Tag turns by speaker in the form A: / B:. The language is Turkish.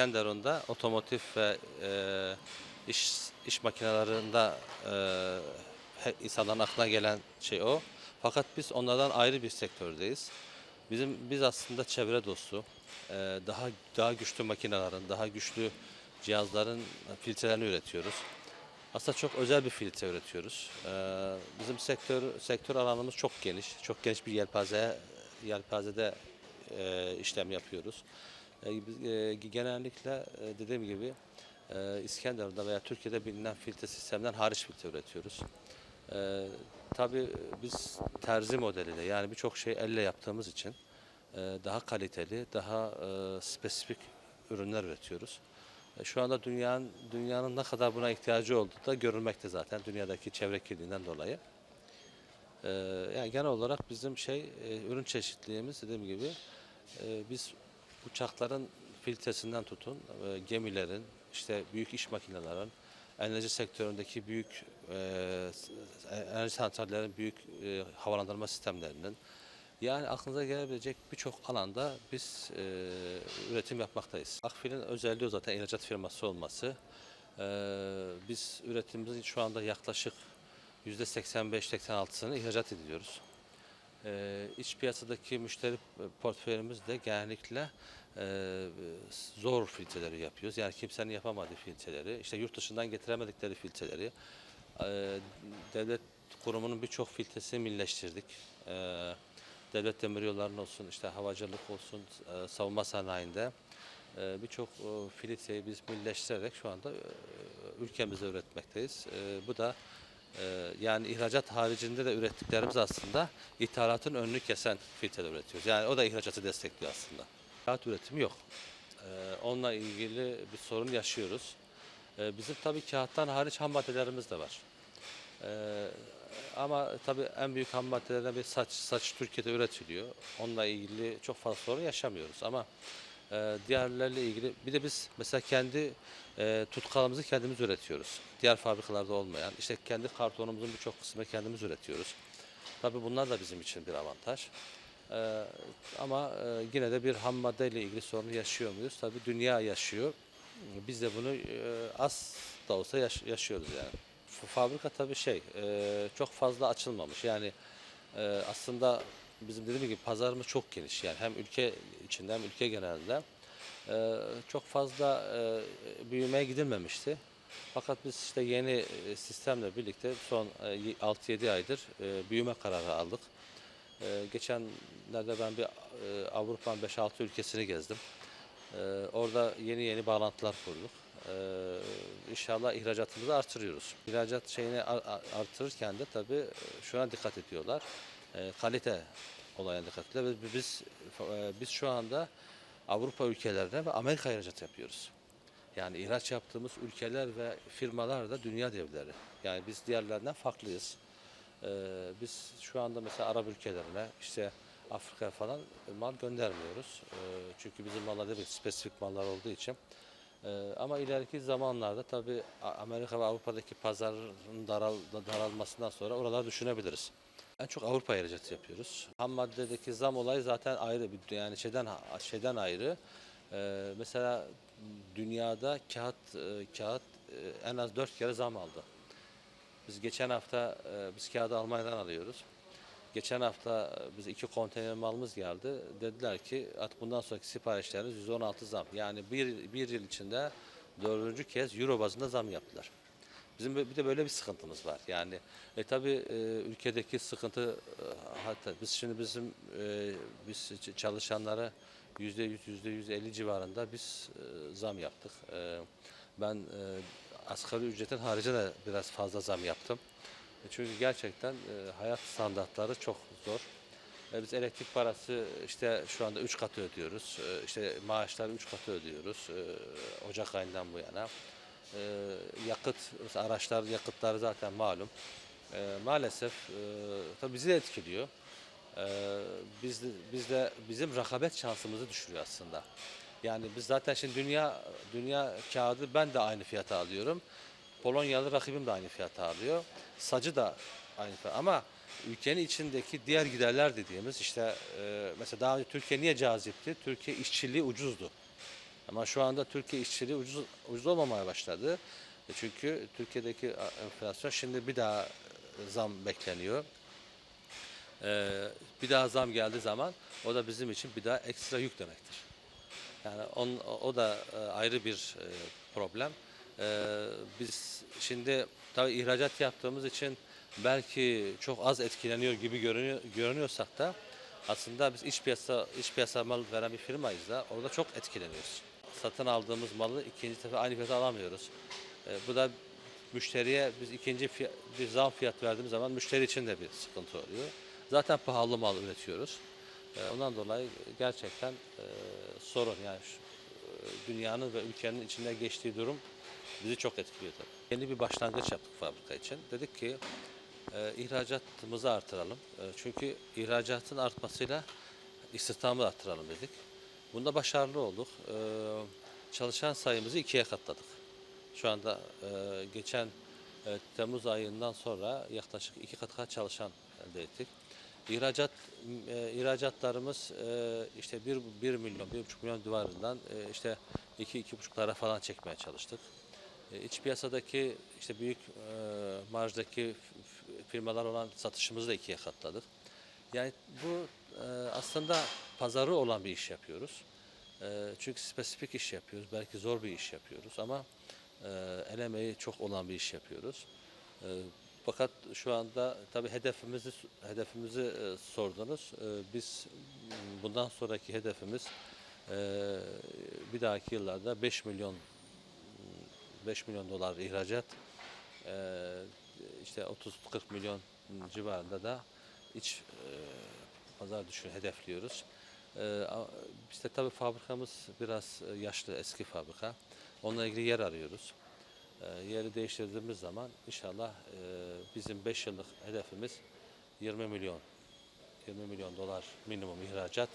A: İskenderun'da otomotiv ve e, iş iş makinelerinde e, insanların aklına gelen şey o. Fakat biz onlardan ayrı bir sektördeyiz. Bizim biz aslında çevre dostu, e, daha daha güçlü makinelerin, daha güçlü cihazların filtrelerini üretiyoruz. Aslında çok özel bir filtre üretiyoruz. E, bizim sektör sektör alanımız çok geniş, çok geniş bir yelpaze yelpazede e, işlem yapıyoruz. E, e, genellikle e, dediğim gibi e, İskenderun'da veya Türkiye'de bilinen filtre sistemden hariç filtre üretiyoruz. E, tabii biz terzi modeliyle yani birçok şey elle yaptığımız için e, daha kaliteli, daha e, spesifik ürünler üretiyoruz. E, Şu anda dünyanın dünyanın ne kadar buna ihtiyacı olduğu da görülmekte zaten dünyadaki çevre kirliliğinden dolayı. Ee, yani genel olarak bizim şey e, ürün çeşitliliğimiz dediğim gibi e, biz uçakların filtresinden tutun e, gemilerin işte büyük iş makinelerin enerji sektöründeki büyük e, s- enerji santrallerin büyük e, havalandırma sistemlerinin yani aklınıza gelebilecek birçok alanda biz e, üretim yapmaktayız. Akfil'in özelliği zaten ihracat firması olması. E, biz üretimimizin şu anda yaklaşık %85-86'sını ihracat ediyoruz. Ee, iç piyasadaki müşteri portföyümüz de genellikle e, zor filtreleri yapıyoruz. Yani kimsenin yapamadığı filtreleri, işte yurt dışından getiremedikleri filtreleri, e, devlet kurumunun birçok filtresini milleştirdik. E, devlet demiryollarının olsun, işte havacılık olsun, e, savunma sanayinde e, birçok e, filtreyi biz milleştirerek şu anda e, ülkemizde üretmekteyiz. Bu da ee, yani ihracat haricinde de ürettiklerimiz aslında ithalatın önünü kesen filtreler üretiyoruz. Yani o da ihracatı destekliyor aslında. Kağıt üretimi yok. Ee, onunla ilgili bir sorun yaşıyoruz. Ee, bizim tabii kağıttan hariç ham maddelerimiz de var. Ee, ama tabii en büyük ham maddelerden bir saç. Saç Türkiye'de üretiliyor. Onunla ilgili çok fazla sorun yaşamıyoruz ama e, diğerlerle ilgili bir de biz mesela kendi e, tutkalımızı kendimiz üretiyoruz. Diğer fabrikalarda olmayan. işte kendi kartonumuzun birçok kısmını kendimiz üretiyoruz. Tabii bunlar da bizim için bir avantaj. Ee, ama e, yine de bir ham maddeyle ilgili sorunu yaşıyor muyuz? Tabii dünya yaşıyor. Biz de bunu e, az da olsa yaş- yaşıyoruz yani. Fabrika tabii şey e, çok fazla açılmamış. Yani aslında bizim dediğim gibi pazarımız çok geniş. Yani hem ülke içinde hem ülke genelinde çok fazla büyümeye gidilmemişti. Fakat biz işte yeni sistemle birlikte son e, 6-7 aydır büyüme kararı aldık. E, Geçenlerde ben bir e, Avrupa'nın 5-6 ülkesini gezdim. E, Orada yeni yeni bağlantılar kurduk. E, İnşallah ihracatımızı artırıyoruz. İhracat şeyini ar- ar- artırırken de tabii e, şuna dikkat ediyorlar. E, Kalite olayına dikkat ediyorlar. Biz, e, biz şu anda Avrupa ülkelerine ve Amerika ihracat yapıyoruz. Yani ihraç yaptığımız ülkeler ve firmalar da dünya devleri. Yani biz diğerlerinden farklıyız. Ee, biz şu anda mesela Arap ülkelerine, işte Afrika falan mal göndermiyoruz. Ee, çünkü bizim mallar değil, spesifik mallar olduğu için. Ee, ama ileriki zamanlarda tabii Amerika ve Avrupa'daki pazarın daral, daralmasından sonra oraları düşünebiliriz. En çok Avrupa ihracatı yapıyoruz. Ham maddedeki zam olayı zaten ayrı bir yani şeyden şeyden ayrı. Ee, mesela dünyada kağıt e, kağıt e, en az dört kere zam aldı. Biz geçen hafta e, biz kağıdı Almanya'dan alıyoruz. Geçen hafta e, biz iki konteyner malımız geldi. Dediler ki artık bundan sonraki siparişleriniz 116 zam. Yani bir, bir yıl içinde dördüncü kez euro bazında zam yaptılar. Bizim bir de böyle bir sıkıntımız var. Yani e, tabii e, ülkedeki sıkıntı e, hatta biz şimdi bizim e, biz çalışanlara yüzde yüz, yüzde yüz elli civarında biz e, zam yaptık. E, ben e, asgari ücretin harici de biraz fazla zam yaptım. E, Çünkü gerçekten e, hayat standartları çok zor. E, Biz elektrik parası işte şu anda 3 katı ödüyoruz. E, İşte maaşları 3 katı ödüyoruz Ocak ayından bu yana. Yakıt, araçlar yakıtları zaten malum. Maalesef e, tabii bizi de etkiliyor. Biz biz de bizim rekabet şansımızı düşürüyor aslında. Yani biz zaten şimdi dünya dünya kağıdı ben de aynı fiyata alıyorum. Polonyalı rakibim de aynı fiyata alıyor. Sacı da aynı fiyata. Ama ülkenin içindeki diğer giderler dediğimiz işte e, mesela daha önce Türkiye niye cazipti? Türkiye işçiliği ucuzdu. Ama şu anda Türkiye işçiliği ucuz, ucuz olmamaya başladı. E Çünkü Türkiye'deki enflasyon şimdi bir daha zam bekleniyor. Ee, bir daha zam geldiği zaman o da bizim için bir daha ekstra yük demektir. Yani on, o da e, ayrı bir e, problem. Ee, biz şimdi tabii ihracat yaptığımız için belki çok az etkileniyor gibi görünüyor, görünüyorsak da aslında biz iç piyasa iç piyasa mal veren bir firmayız da orada çok etkileniyoruz. Satın aldığımız malı ikinci sefer aynı fiyata alamıyoruz. Ee, bu da müşteriye biz ikinci fiy- bir zam fiyat verdiğimiz zaman müşteri için de bir sıkıntı oluyor. Zaten pahalı mal üretiyoruz. Ee, Ondan dolayı gerçekten e, sorun yani e, dünyanın ve ülkenin içinde geçtiği durum bizi çok etkiliyor tabii. Yeni bir başlangıç yaptık fabrika için. Dedik ki e, ihracatımızı artıralım. E, çünkü ihracatın artmasıyla istihdamı da artıralım dedik. Bunda başarılı olduk. E, çalışan sayımızı ikiye katladık. Şu anda e, geçen e, Temmuz ayından sonra yaklaşık iki kat kadar çalışan elde ettik. İhracat e, ihracatlarımız e, işte 1, 1 milyon, 1,5 milyon civarından e, işte 2 2,5'lara falan çekmeye çalıştık. E, iç piyasadaki işte büyük e, marjdaki firmalar olan satışımızı da ikiye katladık. Yani bu e, aslında pazarı olan bir iş yapıyoruz. E, çünkü spesifik iş yapıyoruz. Belki zor bir iş yapıyoruz ama e, el emeği çok olan bir iş yapıyoruz. E, fakat şu anda tabii hedefimizi hedefimizi e, sordunuz. E, biz bundan sonraki hedefimiz e, bir dahaki yıllarda 5 milyon 5 milyon dolar ihracat, e, işte 30-40 milyon civarında da iç e, pazar düşün hedefliyoruz. E, işte tabii fabrikamız biraz e, yaşlı, eski fabrika. Onunla ilgili yer arıyoruz. E, yeri değiştirdiğimiz zaman inşallah e, bizim 5 yıllık hedefimiz 20 milyon. 20 milyon dolar minimum ihracat